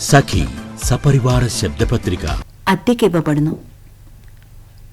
సఖి సపరివార శబ్దపత్రిక. అద్దెకివ్వబడును.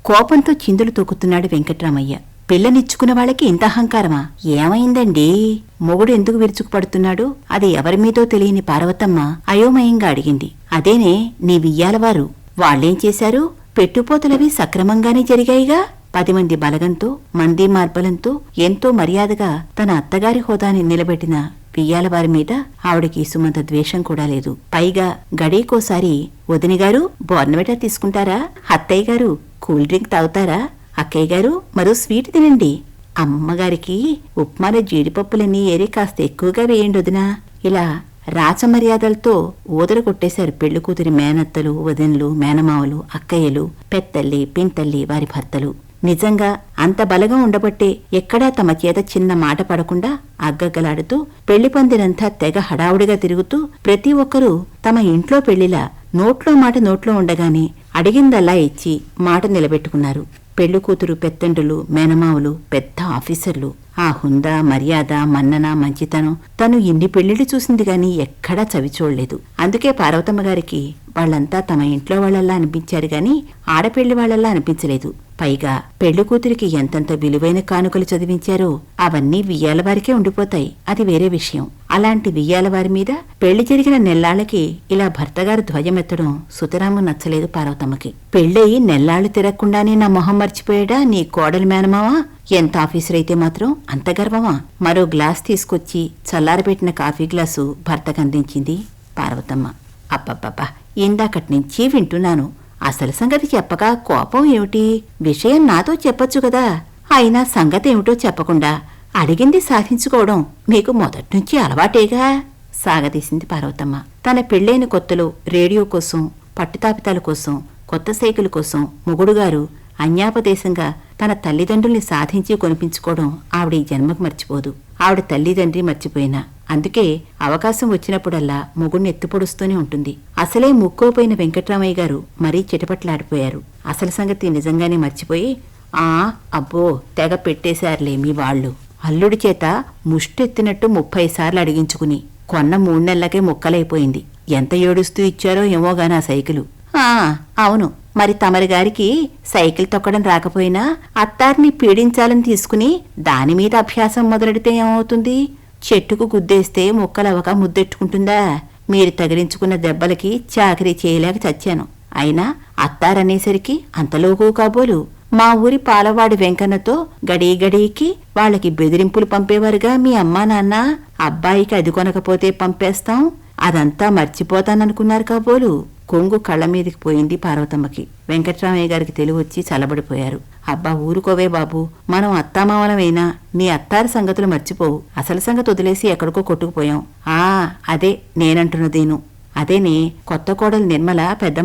కోపంతో చిందులు తొక్కుతున్నాడు వెంకట్రామయ్య. పిల్లనిచ్చుకున్న వాళ్ళకి ఇంత అహంకారమా? ఏమైందండి? మొగుడు ఎందుకు విరుచుకుపడుతున్నాడు? అది ఎవరి మీదో తెలియని పార్వతమ్మ అయోమయంగా అడిగింది. అదేనే నీ వియ్యాలవారు వాళ్ళేం చేశారు? పెట్టుపోతలవి సక్రమంగానే జరిగాయిగా? పది మంది బలగంతో మంది మార్బలంతో ఎంతో మర్యాదగా తన అత్తగారి హోదాని నిలబెట్టిన పియ్యాల వారి మీద ఆవిడకి సుమంత ద్వేషం కూడా లేదు. పైగా గడేకోసారి వదినగారు బోర్నవేటా తీసుకుంటారా? అత్తయ్య గారు కూల్ డ్రింక్ తాగుతారా? అక్కయ్య గారు మరో స్వీట్ తినండి. అమ్మగారికి ఉప్మాల జీడిపప్పులన్నీ ఏరి కాస్త ఎక్కువగా వేయండి వదినా. ఇలా రాచమర్యాదలతో ఊదర కొట్టేశారు పెళ్ళి కూతురి మేనత్తలు వదినలు మేనమావలు అక్కయ్యలు పెత్తల్లి పింతల్లి వారి భర్తలు. నిజంగా అంత బలగా ఉండబట్టే ఎక్కడా తమ చేత చిన్న మాట పడకుండా అగ్గగ్గలాడుతూ పెళ్ళి పందిరంతా తెగ హడావుడిగా తిరుగుతూ ప్రతి ఒక్కరూ తమ ఇంట్లో పెళ్ళిలా నోట్లో మాట నోట్లో ఉండగానే అడిగిందల్లా ఇచ్చి మాట నిలబెట్టుకున్నారు. పెళ్ళి కూతురు పెత్తండ్రులు మేనమావులు పెద్ద ఆఫీసర్లు ఆ హుందా మర్యాద మన్నన మంచితనం తను ఇన్ని పెళ్ళిళ్ళు చూసింది గాని ఎక్కడా చవి చూడలేదు. అందుకే పార్వతమ్మ గారికి వాళ్ళంతా తమ ఇంట్లో వాళ్ళల్లా అనిపించారు గాని ఆడపెళ్ళి వాళ్ళల్లా అనిపించలేదు. పైగా పెళ్ళికూతురికి ఎంతెంత ఎంతంత విలువైన కానుకలు చదివించారో అవన్నీ వియ్యాల వారికే ఉండిపోతాయి. అది వేరే విషయం. అలాంటి వియ్యాల వారి మీద పెళ్ళి జరిగిన నెల్లాళ్ళకి ఇలా భర్తగారు ధ్వజమెత్తడం సుతరాము నచ్చలేదు పార్వతమ్మకి. పెళ్ళయి నెల్లాళ్ళు తిరగకుండానే నా మొహం మర్చిపోయాడా నీ కోడలి మేనమావా? ఎంత ఆఫీసర్ అయితే మాత్రం అంత గర్వమా? మరో గ్లాస్ తీసుకొచ్చి చల్లారబెట్టిన కాఫీ గ్లాసు భర్తకందించింది పార్వతమ్మ. అబ్బబ్బబ్బా ఇందాకటి నుంచి వింటున్నాను. అసలు సంగతి చెప్పగా కోపం ఏమిటి? విషయం నాతో చెప్పొచ్చు కదా. అయినా సంగతి ఏమిటో చెప్పకుండా అడిగింది సాధించుకోవడం మీకు మొదట్నుంచి అలవాటేగా? సాగదీసింది పార్వతమ్మ. తన పెళ్ళైన కొత్తలో రేడియో కోసం పట్టుతాపితాల కోసం కొత్త సైకిల్ కోసం మొగుడుగారు అన్యాపదేశంగా తన తల్లిదండ్రుల్ని సాధించి కొనిపించుకోవడం ఆవిడ ఈ జన్మకు మర్చిపోదు. ఆవిడ తల్లిదండ్రి మర్చిపోయినా అందుకే అవకాశం వచ్చినప్పుడల్లా మొగుణ్ణి ఎత్తుపొడుస్తూనే ఉంటుంది. అసలే ముక్కోపోయిన వెంకట్రామయ్య గారు మరీ చిటపట్లాడిపోయారు. అసలు సంగతి నిజంగానే మర్చిపోయి ఆ అబ్బో తెగ పెట్టేశారులే మీ వాళ్ళు. అల్లుడి చేత ముష్టెత్తినట్టు ముప్పై సార్లు అడిగించుకుని కొన్న మూడు నెలలకే ముక్కలైపోయింది. ఎంత ఏడుస్తూ ఇచ్చారో ఏమోగా ఆ సైకిలు. ఆ అవును మరి తమరి గారికి సైకిల్ తొక్కడం రాకపోయినా అత్తారిని పీడించాలని తీసుకుని దాని మీద అభ్యాసం మొదలెడితే ఏమవుతుంది? చెట్టుకు గుద్దేస్తే ముక్కలవక ముద్దెట్టుకుంటుందా? మీరు తగిలించుకున్న దెబ్బలకి చాకరీ చేయలేక చచ్చాను. అయినా అత్తారనేసరికి అంతలోకు కాబోలు మా ఊరి పాలవాడి వెంకన్నతో గడీ గడీకి వాళ్ళకి బెదిరింపులు పంపేవారుగా మీ అమ్మా నాన్న. అబ్బాయికి అది కొనకపోతే పంపేస్తాం. అదంతా మర్చిపోతాననుకున్నారు కాబోలు. కొంగు కళ్ళ మీదకి పోయింది పార్వతమ్మకి. వెంకట్రామయ్య గారికి తెలివొచ్చి చలబడిపోయారు అబ్బా ఊరుకోవే బాబు. మనం అత్తామామలమైనా నీ అత్తారి సంగతులు మర్చిపోవు. అసలు సంగతి వదిలేసి ఎక్కడికో కొట్టుకుపోయాం. ఆ అదే నేనంటున్నదేను. అదేనే కొత్త కోడలు నిర్మల పెద్ద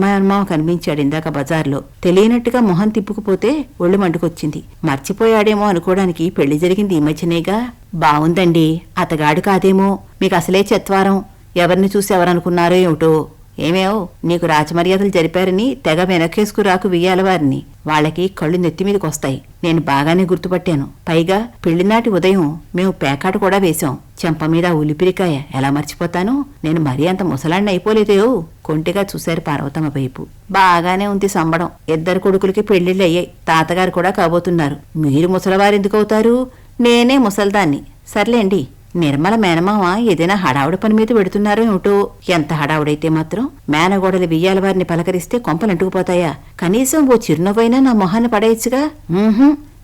కనిపించాడు ఇందాక బజార్లో. తెలియనట్టుగా మొహం తిప్పుకుపోతే ఒళ్ళు మండుకొచ్చింది. మర్చిపోయాడేమో అనుకోవడానికి పెళ్ళి జరిగింది ఈ మధ్యనేగా. బావుందండి. అతగాడు కాదేమో. మీకు అసలే చెత్వారం. ఎవరిని చూసి ఎవరనుకున్నారో ఏమిటో. ఏమేవో? నీకు రాజమర్యాదలు జరిపారని తెగ వెనకేసుకురాకు వెయ్యాల వారిని. వాళ్ళకి కళ్ళు నెత్తి మీదకొస్తాయి నేను బాగానే గుర్తుపట్టాను. పైగా పెళ్ళినాటి ఉదయం మేము పేకాట కూడా వేశాం. చెంప మీద ఉలిపిరికాయ ఎలా మర్చిపోతాను? నేను మరీ అంత ముసలాన్ని అయిపోలేదేయో కొంటిగా చూశారు పార్వతమ్మ వైపు. బాగానే ఉంది సంబడం. ఇద్దరు కొడుకులకి పెళ్ళిళ్ళు అయ్యాయి. తాతగారు కూడా కాబోతున్నారు. మీరు ముసలవారెందుకు అవుతారు నేనే ముసల్దాన్ని. సర్లేండి. నిర్మల మేనమామ ఏదైనా హడావుడి పని మీద పెడుతున్నారో ఏమిటో? ఎంత హడావుడైతే మాత్రం? మేనగోడలు బియ్యాల వారిని పలకరిస్తే కొంపలంటుకుపోతాయా కనీసం ఓ చిరునవ్వైనా నా మొహాన్ని పడేయచ్చుగా?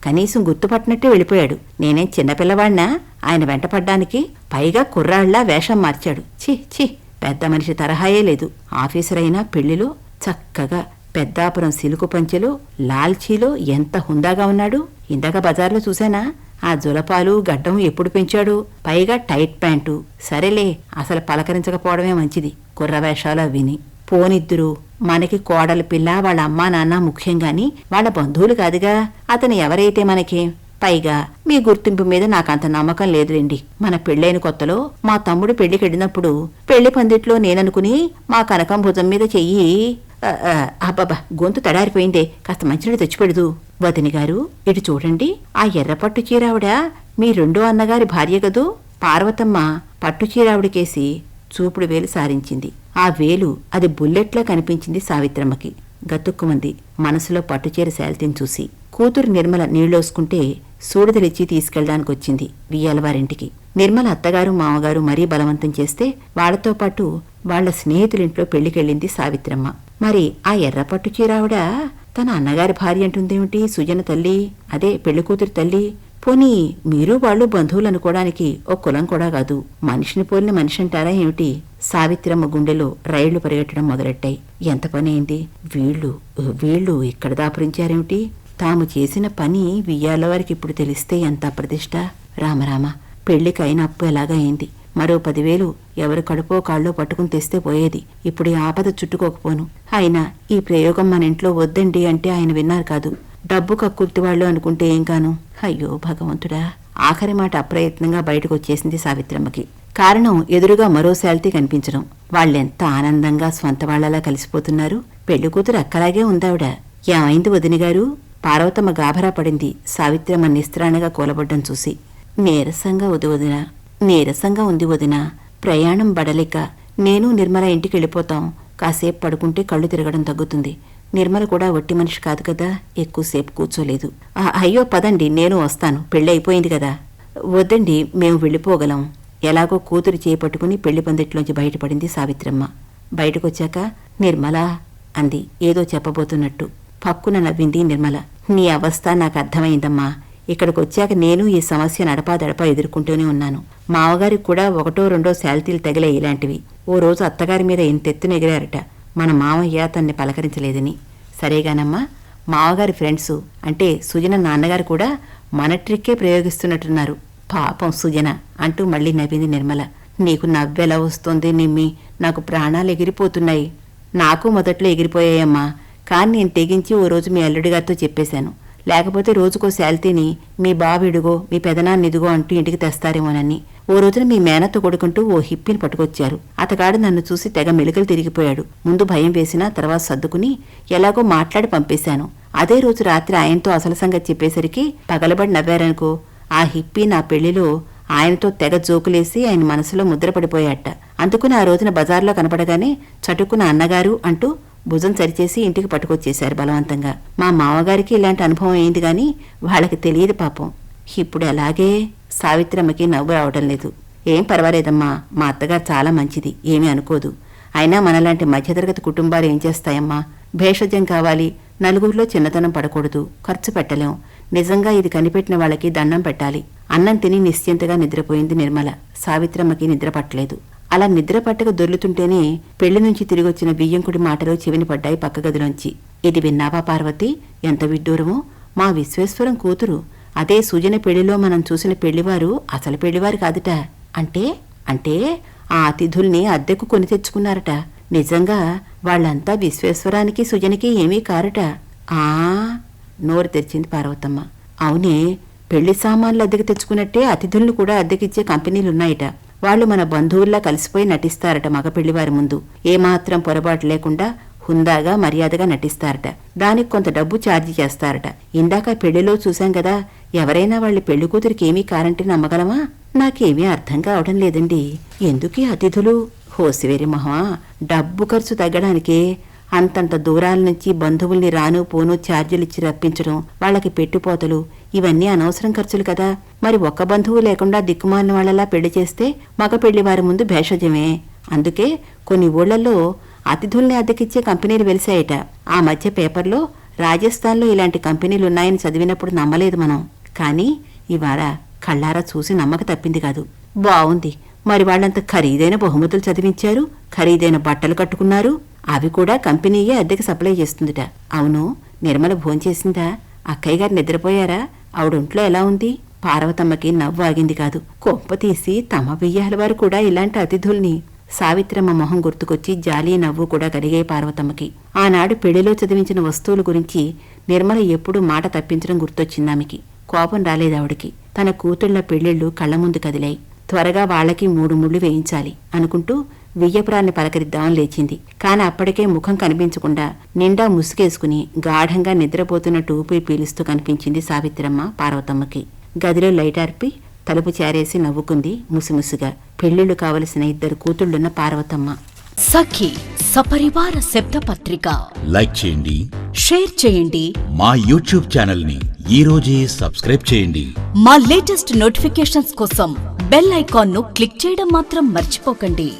కనీసం గుర్తుపట్టినట్టే వెళ్ళిపోయాడు. నేనేం చిన్నపిల్లవాడినా ఆయన వెంటపడ్డానికి పైగా కుర్రాళ్ళా వేషం మార్చాడు. ఛీ ఛీ. పెద్ద మనిషి తరహాయే లేదు. ఆఫీసర్ అయినా పెళ్ళిలో చక్కగా పెద్దాపురం సిలుకు పంచెలో లాల్చీలో ఎంత హుందాగా ఉన్నాడు? ఇందాక బజార్లో చూశానా? ఆ జులపాలు గడ్డం ఎప్పుడు పెంచాడు? పైగా టైట్ ప్యాంటు. సరేలే అసలు పలకరించకపోవడమే మంచిది. కుర్రవేషాలు అవిని పోనిద్దురు. మనకి కోడల పిల్ల వాళ్ళ అమ్మా నాన్న ముఖ్యంగాని వాళ్ళ బంధువులు కాదుగా. అతను ఎవరైతే మనకి? పైగా మీ గుర్తింపు మీద నాకంత నమ్మకం లేదులేండి. మన పెళ్ళైన కొత్తలో మా తమ్ముడు పెళ్ళికెళ్ళినప్పుడు పెళ్ళి పందిట్లో నేననుకుని మా కనకం భుజం మీద చెయ్యి అబ్బాబా గొంతు తడారిపోయిందే. కాస్త మంచినీళ్ళు తెచ్చిపెడదు వదిని గారు ఇటు చూడండి. ఆ ఎర్రపట్టు చీరావిడ మీ రెండో అన్నగారి భార్య కదూ? పార్వతమ్మ పట్టు చీరావిడికేసి చూపుడు వేలు సారించింది. ఆ వేలు అది బుల్లెట్లా కనిపించింది సావిత్రమ్మకి. గతుక్కుమంది. మనసులో పట్టుచీర శాల్తిని చూసి. కూతురు నిర్మల నీళ్ళోసుకుంటే సూడదలిచ్చి తీసుకెళ్ళడానికి వచ్చింది వియ్యాలవారింటికి నిర్మల అత్తగారు మామగారు మరీ బలవంతం చేస్తే వాళ్ళతో పాటు వాళ్ళ స్నేహితులింట్లో పెళ్ళికెళ్ళింది సావిత్రమ్మ. మరి ఆ ఎర్ర పట్టు చీరావిడ తన అన్నగారి భార్య అంటుందేమిటి? సుజన తల్లి అదే పెళ్ళికూతురు తల్లి. పోనీ మీరు వాళ్ళు బంధువులు అనుకోవడానికి ఓ కులం కూడా కాదు. మనిషిని పోలిన మనిషి అంటారా ఏమిటి? సావిత్రమ్మ గుండెలో రైళ్ళు పరిగెట్టడం మొదలెట్టాయి. ఎంత పని అయింది వీళ్ళు వీళ్ళు ఇక్కడ దాపురించారేమిటి? తాము చేసిన పని వియ్యాల వారికి ఇప్పుడు తెలిస్తే ఎంత అప్రతిష్ట? రామరామ పెళ్ళికి అయిన అప్పు ఎలాగైంది మరో పదివేలు ఎవరు కడుపో కాళ్ళో పట్టుకుని తెస్తే పోయేది. ఇప్పుడు ఈ ఆపద చుట్టుకోకపోను. అయినా ఈ ప్రయోగం మన ఇంట్లో వద్దండి అంటే ఆయన విన్నారు కాదు. డబ్బు కక్కుర్తి వాళ్ళు అనుకుంటే ఏం కాను? అయ్యో భగవంతుడా! ఆఖరి మాట అప్రయత్నంగా బయటకు వచ్చేసింది సావిత్రమ్మకి. కారణం ఎదురుగా మరో శాల్తీ కనిపించడం. వాళ్ళెంత ఆనందంగా స్వంత వాళ్ళలా కలిసిపోతున్నారు? పెళ్ళి కూతురు అక్కలాగే ఉందావిడ. ఏమైంది వదిన గారు పార్వతమ్మ గాభరా పడింది. సావిత్రమ్మ నిస్త్రాణగా కూలబడ్డం చూసి నీరసంగా ఉంది వదిన నీరసంగా ఉంది వదిన. ప్రయాణం బడలేక నేను నిర్మల ఇంటికి వెళ్ళిపోతాం కాసేపు పడుకుంటే కళ్ళు తిరగడం తగ్గుతుంది. నిర్మల కూడా వట్టి మనిషి కాదు కదా ఎక్కువసేపు కూర్చోలేదు. "ఆ, అయ్యో పదండి నేను వస్తాను. పెళ్ళి అయిపోయింది కదా. వద్దండి మేము వెళ్ళిపోగలం. ఎలాగో కూతురు చేపట్టుకుని పెళ్ళి పందిట్లోంచి బయటపడింది సావిత్రమ్మ. బయటకొచ్చాక నిర్మల అంది. ఏదో చెప్పబోతున్నట్టు. పక్కున నవ్వింది నిర్మల. నీ అవస్థ నాకు అర్థమైందమ్మా. ఇక్కడికి వచ్చాక నేను ఈ సమస్య నడపాదడపా ఎదుర్కొంటూనే ఉన్నాను. మావగారికి కూడా ఒకటో రెండో శాల్తీలు తగిలే ఇలాంటివి. ఓ రోజు అత్తగారి మీద ఇంతెత్తున ఎగిరారట. మన మామయ్య తన్ని పలకరించలేదని. సరేగానమ్మా మావగారి ఫ్రెండ్స్ అంటే సుజన నాన్నగారు కూడా మన ట్రిక్కే ప్రయోగిస్తున్నట్టున్నారు. పాపం సుజన అంటూ మళ్ళీ నవ్వింది నిర్మల. నీకు నవ్వెలా వస్తుంది నిమ్మి? నాకు ప్రాణాలు ఎగిరిపోతున్నాయి. నాకు మొదట్లో ఎగిరిపోయాయమ్మా. కానీ నేను తెగించి ఓ రోజు మీ అల్లుడి గారితో చెప్పేశాను. లేకపోతే రోజుకో శాల్తీని మీ బావిడుగో మీ పెదనాన్నిదిగో అంటూ ఇంటికి తెస్తారేమోనని. ఓ రోజున మీ మేనత్త కొడుకుంటూ ఓ హిప్పిని పట్టుకొచ్చారు. అతగాడు నన్ను చూసి తెగ మెలికలు తిరిగిపోయాడు. ముందు భయం వేసినా తర్వాత సర్దుకుని ఎలాగో మాట్లాడి పంపేశాను. అదే రోజు రాత్రి ఆయనతో అసలు సంగతి చెప్పేసరికి పగలబడి నవ్వారనుకో ఆ హిప్పీ నా పెళ్ళిలో ఆయనతో తెగ జోకులేసి ఆయన మనసులో ముద్రపడిపోయాట అందుకుని ఆ రోజున బజార్లో కనపడగానే చటుకున్న అన్నగారు అంటూ భుజం సరిచేసి ఇంటికి పట్టుకొచ్చేశారు బలవంతంగా. మా మామగారికి ఇలాంటి అనుభవం అయింది గాని వాళ్ళకి తెలియదు పాపం. ఇప్పుడు అలాగే సావిత్రమ్మకి నవ్వు రావడం లేదు. ఏం పర్వాలేదమ్మా మా అత్తగారు చాలా మంచిది ఏమీ అనుకోదు. అయినా మనలాంటి మధ్యతరగతి కుటుంబాలు ఏం చేస్తాయమ్మా? భేషజం కావాలి నలుగురిలో చిన్నతనం పడకూడదు ఖర్చు పెట్టలేం. నిజంగా ఇది కనిపెట్టిన వాళ్ళకి దండం పెట్టాలి. అన్నం తిని నిశ్చింతగా నిద్రపోయింది నిర్మల. సావిత్రమ్మకి నిద్ర పట్టలేదు. అలా నిద్ర పట్టక దొర్లుతుంటేనే పెళ్ళి నుంచి తిరిగొచ్చిన బియ్యంకుడి మాటలు చెవిని పడ్డాయి పక్క గదిలోంచి. ఇది విన్నావా పార్వతి? ఎంత విడ్డూరమో. మా విశ్వేశ్వరం కూతురు. అదే సుజన పెళ్ళిలో మనం చూసిన పెళ్ళివారు అసలు పెళ్ళివారు కాదుట. అంటే? అంటే ఆ అతిథుల్ని అద్దెకు కొని తెచ్చుకున్నారట. నిజంగా వాళ్ళంతా విశ్వేశ్వరానికి సుజనికి ఏమీ కారట. ఆ? నోరు తెరిచింది పార్వతమ్మ. అవునే. పెళ్ళి సామాన్లు అద్దెకి తెచ్చుకున్నట్టే అతిథులను కూడా అద్దెకిచ్చే కంపెనీలున్నాయట. వాళ్ళు మన బంధువుల్లా కలిసిపోయి నటిస్తారట మగ పెళ్ళివారి ముందు. ఏమాత్రం పొరపాటు లేకుండా హుందాగా మర్యాదగా నటిస్తారట. దానికి కొంత డబ్బు ఛార్జీ చేస్తారట. ఇందాక పెళ్ళిలో చూశాం కదా ఎవరైనా వాళ్ళ పెళ్ళి కూతురికి ఏమీ కారంటే నమ్మగలమా? నాకేమీ అర్థం కావడం లేదండి. ఎందుకీ అతిథులు? హోసివేరి మహా డబ్బు ఖర్చు తగ్గడానికే అంతంత దూరాల నుంచి బంధువుల్ని రాను పోను ఛార్జీలిచ్చి రప్పించడం వాళ్ళకి పెట్టుపోతలు ఇవన్నీ అనవసరం ఖర్చులు కదా. మరి ఒక్క బంధువు లేకుండా దిక్కుమాలిన వాళ్ళలా పెళ్ళి చేస్తే మగ పెళ్ళి వారి ముందు భేషజమే. అందుకే కొన్ని ఊళ్ళలో అతిథుల్ని అద్దెకిచ్చే కంపెనీలు వెలిసాయట ఆ మధ్య పేపర్లో రాజస్థాన్లో ఇలాంటి కంపెనీలు ఉన్నాయని చదివినప్పుడు నమ్మలేదు మనం. కానీ ఇవాళ కళ్ళారా చూసి నమ్మక తప్పింది కాదు. బావుంది. మరి వాళ్ళంత ఖరీదైన బహుమతులు చదివించారు ఖరీదైన బట్టలు కట్టుకున్నారు అవి కూడా కంపెనీయే అద్దెకి సప్లై చేస్తుందిట. అవును నిర్మల భోంచేసిందా? అక్కయ్య గారు నిద్రపోయారా? ఆవిడొంట్లో ఎలా ఉంది? పార్వతమ్మకి నవ్వు ఆగింది కాదు. కొంపతీసి తమ వెయ్యాల వారు కూడా ఇలాంటి అతిథుల్ని. సావిత్రమ్మ మొహం గుర్తుకొచ్చి జాలి నవ్వు కూడా కలిగే పార్వతమ్మకి. ఆనాడు పెళ్ళిలో చదివించిన వస్తువుల గురించి నిర్మల ఎప్పుడూ మాట తప్పించడం గుర్తొచ్చిందామెకి కోపం రాలేదావిడికి తన కూతుళ్ళ పెళ్ళిళ్ళు కళ్ళ ముందు కదిలాయి. త్వరగా వాళ్ళకి మూడు ముళ్ళు వేయించాలి అనుకుంటూ వియ్యపురాన్ని పలకరిద్దామని లేచింది. కాని అప్పటికే ముఖం కనిపించకుండా నిండా ముసుగేసుకుని గాఢంగా నిద్రపోతున్నట్టు ఊపిరి పీలుస్తూ కనిపించింది సావిత్రమ్మ పార్వతమ్మకి. గదిలో లైట్ ఆర్పి తలుపు చారేసి నవ్వుకుంది ముసిముసిగా. పెళ్ళిళ్ళు కావలసిన ఇద్దరు కూతుళ్ళున్న పార్వతమ్మ. సఖి సపరివార శబ్దపత్రిక. లైక్ చేయండి. షేర్ చేయండి. మా యూట్యూబ్ ఛానల్ని ఈ రోజే సబ్స్క్రైబ్ చేయండి. మా లేటెస్ట్ నోటిఫికేషన్స్ కోసం బెల్ ఐకాన్ను క్లిక్ చేయడం మాత్రం మర్చిపోకండి.